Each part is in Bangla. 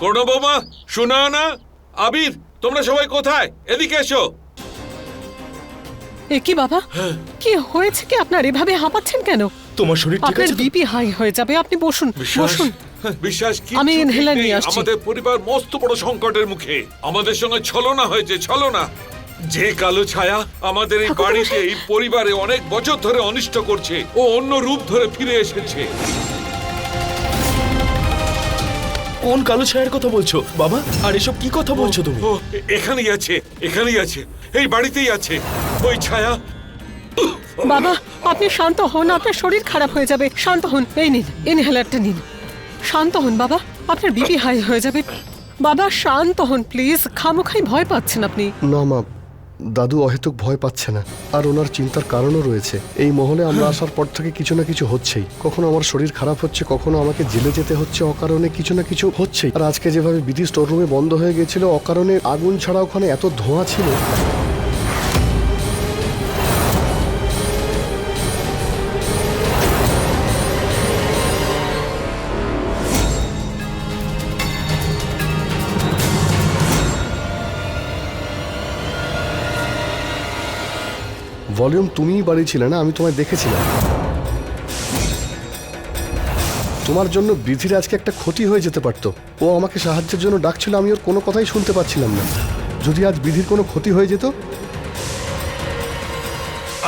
বৌমা শোনা না আবির তোমরা সবাই কোথায়? এদিকে এসো। এ কি বাবা? হ্যাঁ। কি হয়েছে কি আপনার? এভাবে হাঁপাচ্ছেন কেন? তোমার শরীর ঠিক আছে? বিপি হাই হয়ে যাবে আপনি বসুন বসুন। বিশ্বাস কি আমি inhaler নিয়ে আসছি। আমাদের পরিবার মস্ত বড় সংকটের মুখে। আমাদের সঙ্গে ছলনা হয়েছে ছলনা। যে কালো ছায়া আমাদের এই বাড়িতে এই পরিবারে অনেক বছর ধরে অনিষ্ট করছে ও অন্য রূপ ধরে ফিরে এসেছে। কোন কালো ছায়ার কথা বলছো? বাবা আর এসব কি কথা বলছো তুমি? ও এখানেই আছে এখানেই আছে এই বাড়িতেই আছে ওই ছায়া। বাবা আপনি শান্ত হন আপনার শরীর খারাপ হয়ে যাবে। শান্ত হন এই নিন ইনহেলারটা নিন। শান্ত হন বাবা আপনার বিপি হাই হয়ে যাবে। বাবা শান্ত হন প্লিজ খামোখাই ভয় পাচ্ছেন আপনি। না মা দাদু অহেতুক ভয় পাচ্ছে না। আর ওনার চিন্তার কারণও রয়েছে। এই মহলে আমরা আসার পর থেকে কিছু না কিছু হচ্ছেই। কখনো আমার শরীর খারাপ হচ্ছে, কখনো আমাকে জেলে যেতে হচ্ছে, অকারণে কিছু না কিছু হচ্ছেই। আর আজকে যেভাবে বিধি স্টোর রুমে বন্ধ হয়ে গেছিল, অকারণে আগুন ছাড়া ওখানে এত ধোঁয়া ছিল। ভলিউম তুমিই বাড়ি ছিলে না আমি তোমায় দেখেছিলাম। তোমার জন্য বিধির আজকে একটা ক্ষতি হয়ে যেতে পারতো। ও আমাকে সাহায্যের জন্য ডাকছিল আমি ওর কোনো কথাই শুনতে পাচ্ছিলাম না। যদি আজ বিধির কোনো ক্ষতি হয়ে যেত?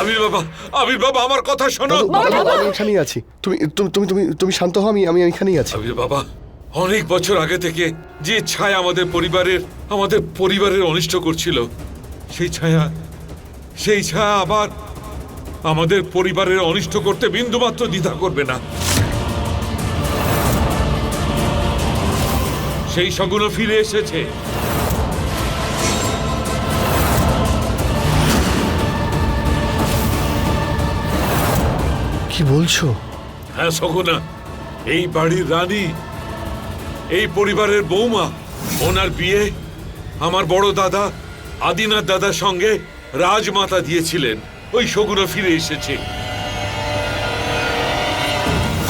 আবির বাবা আবির বাবা আমার কথা শোনো। আমি এখানেই আছি। তুমি তুমি তুমি তুমি তুমি শান্ত হও আমি আমি এখানেই আছি। আবির বাবা অনেক বছর আগে থেকে যে ছায়া আমাদের পরিবারের আমাদের পরিবারের অনিষ্ট করছিল সেই ছায়া সেই ছায়া আবার আমাদের পরিবারের অনিষ্ট করতে বিন্দুমাত্র দ্বিধা করবে না। সেই সগুলো ফিরে এসেছে। কি বলছো? হ্যাঁ সগুনা এই বাড়ির রানী এই পরিবারের বৌমা ওনার বিয়ে আমার বড় দাদা আদিনাথ দাদার সঙ্গে রাজমাতা দিয়েছিলেন। ওই শগুনা ফিরে এসেছে।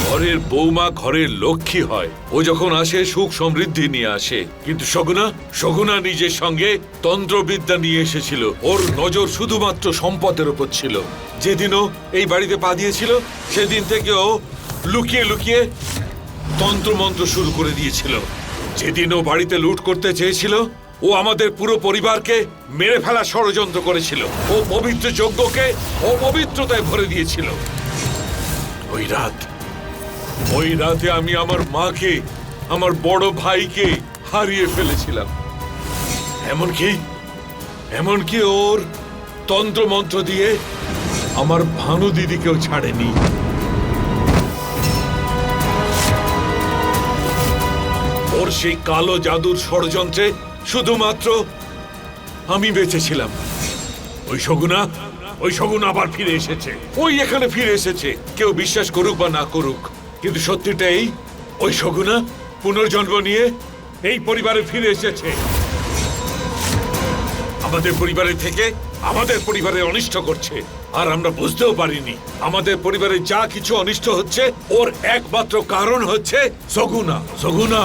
ঘরের বৌমা ঘরের লক্ষ্মী হয়। ও যখন আসে, সুখ সমৃদ্ধি নিয়ে আসে। কিন্তু শগুনা শগুনা নিজের সঙ্গে তন্ত্রবিদ্যা নিয়ে এসেছিল। ওর নজর শুধুমাত্র সম্পদের উপর ছিল। যেদিনও এই বাড়িতে পা দিয়েছিল, সেদিন থেকে ও লুকিয়ে লুকিয়ে তন্ত্রমন্ত্র শুরু করে দিয়েছিল। যেদিন ও বাড়িতে লুট করতে চেয়েছিল ও আমাদের পুরো পরিবারকে মেরে ফেলা ষড়যন্ত্র করেছিল। ও পবিত্র যজ্ঞকে অপবিত্রতায় ভরে দিয়েছিল। ওই রাত, ওই রাতে আমি আমার মাকে, আমার বড় ভাইকে হারিয়ে ফেলেছিলাম। এমনকি এমনকি ওর তন্ত্রমন্ত্র দিয়ে আমার ভানু দিদিকেও ছাড়েনি। ওর সেই কালো জাদুর ষড়যন্ত্রে শুধুমাত্র আমি বেঁচেছিলাম। ওই শগুনা ওই শগুনা আবার ফিরে এসেছে। ওই এখানে ফিরে এসেছে। কেউ বিশ্বাস করুক বা না করুক, কিন্তু সত্যিটা এই, ওই শগুনা পুনর্জন্ম নিয়ে এই পরিবারে ফিরে এসেছে। আমাদের পরিবারের থেকে আমাদের পরিবারের অনিষ্ট করছে, আর আমরা বুঝতেও পারিনি। আমাদের পরিবারে যা কিছু অনিষ্ট হচ্ছে, ওর একমাত্র কারণ হচ্ছে সগুনা সগুনা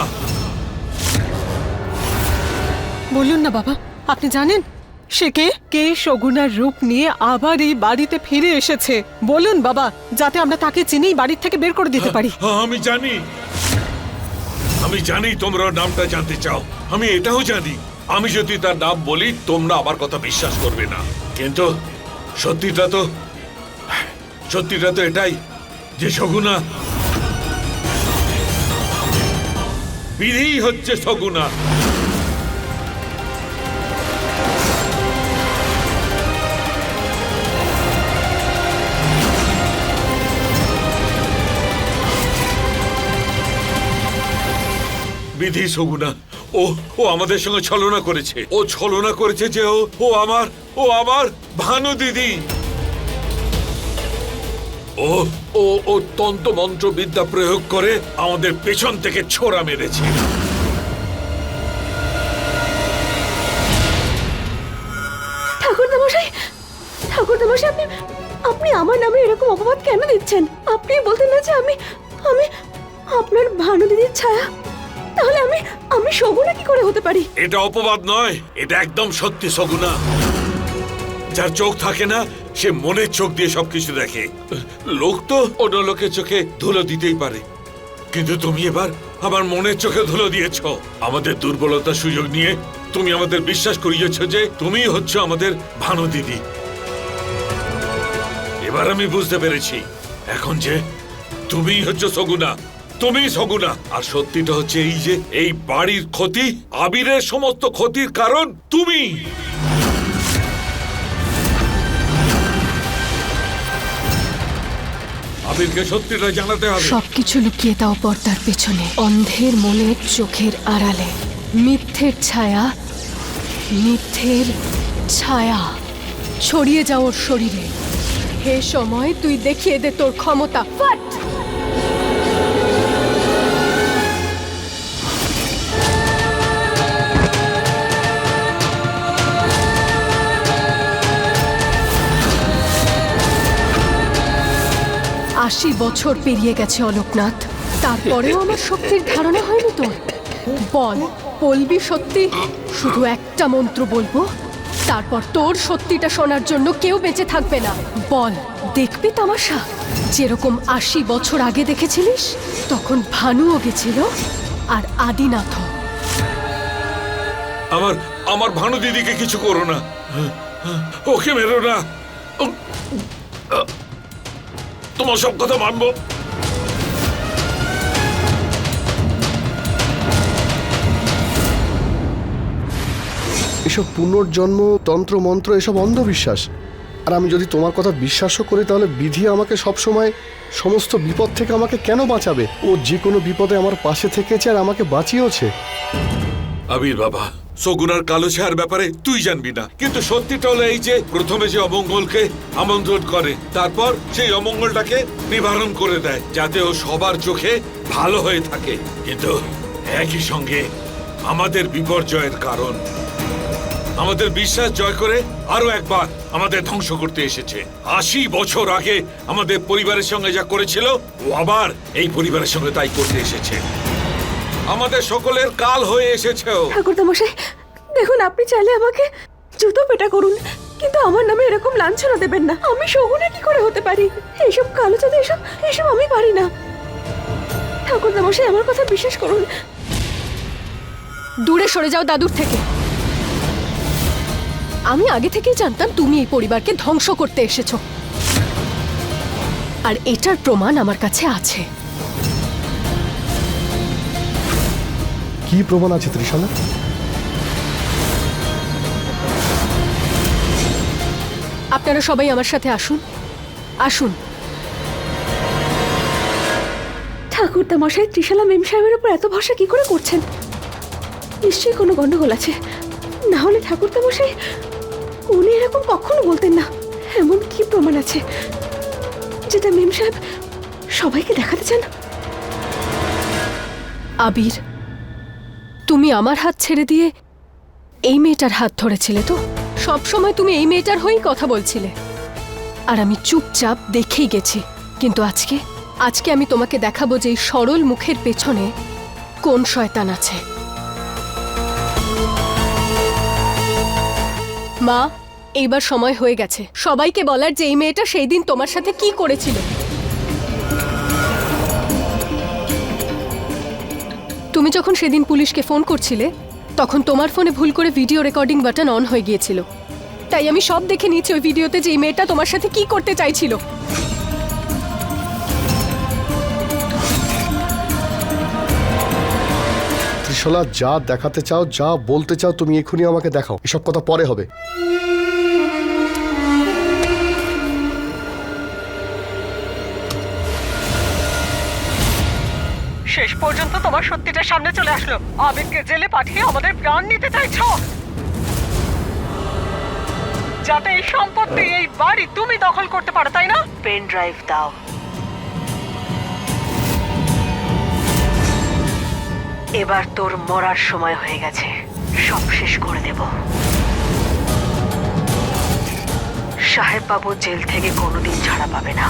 বলুন না বাবা আপনি জানেন? সে কে? কে শগুনার রূপ নিয়ে আবার এই বাড়িতে ফিরে এসেছে? বলুন বাবা যাতে আমরা তাকে চিনেই বাড়ির থেকে বের করে দিতে পারি। হ্যাঁ, আমি জানি। আমি জানি তোমরা নামটা জানতে চাও। আমি এটাও জানি। আমি যদি তার নাম বলি তোমরা আমার কথা বিশ্বাস করবে না। কিন্তু সত্যিটা তো সত্যিটা তো এটাই যে শগুনা বিধি হচ্ছে সগুনা বিধি সগুনা ও ও আমাদের সঙ্গে ছলনা করেছে। ও ছলনা করেছে যে ও ও আমার ও আমার ভানু দিদি। ও ও ও তন্ত্র বিদ্যা প্রয়োগ করে আমাদের পেছন থেকে ছোড়া মেরেছে। ঠাকুরদামশাই ঠাকুরদামশাই, আপনি আপনি আমার নামে এরকম অপবাদ কেন দিচ্ছেন? আপনি বলতেন না যে আমি আমি আপনার ভানু দিদির ছায়া তাহলে আমি আমি শগুনা কি করে হতে পারি? এটা অপবাদ নয়, এটা একদম সত্যি সগুনা যার চোখ থাকে না, সে মনের চোখ দিয়ে সবকিছু দেখে। লোক তো অন্য লোকের চোখে ধুলো দিতেই পারে। কিন্তু তুমি এবার আমার মনের চোখে ধুলো দিয়েছ। আমাদের দুর্বলতার সুযোগ নিয়ে তুমি আমাদের বিশ্বাস করিয়েছ যে তুমি হচ্ছে আমাদের ভানু দিদি। এবার আমি বুঝতে পেরেছি, এখন যে তুমি হচ্ছে সগুনা তুমি সগুনা। আর সত্যিটা হচ্ছে এই যে, এই বাড়ির ক্ষতি, আবিরের সমস্ত ক্ষতির কারণ তুমি। সবকিছু লুকিয়ে দাও পর্দার পেছনে, অন্ধের মনের চোখের আড়ালে। মিথ্যের ছায়া মিথ্যের ছায়া ছড়িয়ে যাও ওর শরীরে। হে সময়, তুই দেখিয়ে দে তোর ক্ষমতা। ফাট! আশি বছর পেরিয়ে গেছে অলোকনাথ। তারপরেও আমার শক্তির ধারণা হয়নি তোর। বল, বলবি সত্যি? শুধু একটা মন্ত্র বলব? তারপর তোর সত্যিটা শোনার জন্য কেউ বেঁচে থাকবে না। বল, দেখবি তামাশা? যেরকম আশি বছর আগে দেখেছিলিস, তখন ভানুও গেছিল আর আদিনাথ আমার আমার ভানু দিদিকে কিছু করো না। ওকে মেরো না। তোমার সব কথা মানবো। এসব পুনর্জন্ম তন্ত্র মন্ত্র এসব অন্ধবিশ্বাস। আর আমি যদি তোমার কথা বিশ্বাসও করি তাহলে বিধি আমাকে সব সময় সমস্ত বিপদ থেকে আমাকে কেন বাঁচাবে? ও যে কোনো বিপদে আমার পাশে থেকেছে আর আমাকে বাঁচিয়েছে আবির বাবা সগুনার কালো ছায়ার ব্যাপারে তুই জানবি না। কিন্তু সত্যিটা হলো এই যে, প্রথমে যে অমঙ্গলকে আমন্ত্রণ করে, তারপর সেই অমঙ্গলটাকে নিবারণ করে দেয়, যাতে ও সবার চোখে ভালো হয়ে থাকে। কিন্তু একই সঙ্গে আমাদের বিপর্যয়ের কারণ, আমাদের বিশ্বাস জয় করে আরও একবার আমাদের ধ্বংস করতে এসেছে। আশি বছর আগে আমাদের পরিবারের সঙ্গে যা করেছিল, ও আবার এই পরিবারের সঙ্গে তাই করতে এসেছে। আমাদের সকলের কাল হয়ে এসেছে ও। ঠাকুরদা মশাই দেখুন আপনি চাইলে আমাকে জুতো পেটা করুন কিন্তু আমার নামে এরকম লাঞ্ছনা দেবেন না। আমি শগুনা কি করে হতে পারি? এইসব কালো জাদু এসব এসব আমি পারি না। ঠাকুরদা মশাই আমার কথা বিশ্বাস করুন। দূরে সরে যাও দাদুর থেকে। আমি আগে থেকেই জানতাম তুমি এই পরিবারকে ধ্বংস করতে এসেছ। আর এটার প্রমাণ আমার কাছে আছে। কি প্রমাণ আছে ত্রিশালা? আপনারা সবাই আমার সাথে আসুন। আসুন। ঠাকুরদা মশাই ত্রিশালা মেম সাহেবের উপর এত ভরসা কি করে করছেন? নিশ্চয়ই কোনো গন্ডগোল আছে। না হলে ঠাকুরদা মশাই উনি এরকম কখনো বলতেন না। এমন কি প্রমাণ আছে? যেটা মেম সাহেব সবাইকে দেখাতে চান? আবির তুমি আমার হাত ছেড়ে দিয়ে এই মেয়েটার হাত ধরেছিলে তো? সব সময় তুমি এই মেয়েটার হয়েই কথা বলছিলে। আর আমি চুপচাপ দেখেই গেছি। কিন্তু আজকে আজকে আমি তোমাকে দেখাবো যে এই সরল মুখের পেছনে কোন শয়তান আছে। মা, এইবার সময় হয়ে গেছে। সবাইকে বলার যে এই মেয়েটা সেই দিন তোমার সাথে কি করেছিল? তুমি যখন সেদিন পুলিশকে ফোন করছিলে, তখন তোমার ফোনে ভুল করে ভিডিও রেকর্ডিং বাটন অন হয়ে গিয়েছিল। তাই আমি সব দেখে নিয়েছি ওই ভিডিওতে যে এই মেয়েটা তোমার সাথে কি করতে চাইছিল। ত্রিশলা, যা দেখাতে চাও, যা বলতে চাও, তুমি এক্ষুনি আমাকে দেখাও। এসব কথা পরে হবে। শেষ পর্যন্ত তোমার সত্যিটা সামনে চলে আসলো। আবিরকে জেলে পাঠিয়ে আমাদের প্রাণ নিতে চাইছো? যাতে এই সম্পত্তি এই বাড়ি তুমি দখল করতে পারো, তাই না? পেন ড্রাইভ দাও। এবার তোর মরার সময় হয়ে গেছে। সব শেষ করে দেব। সাহেব বাবু জেল থেকে কোনোদিন ছাড়া পাবে না।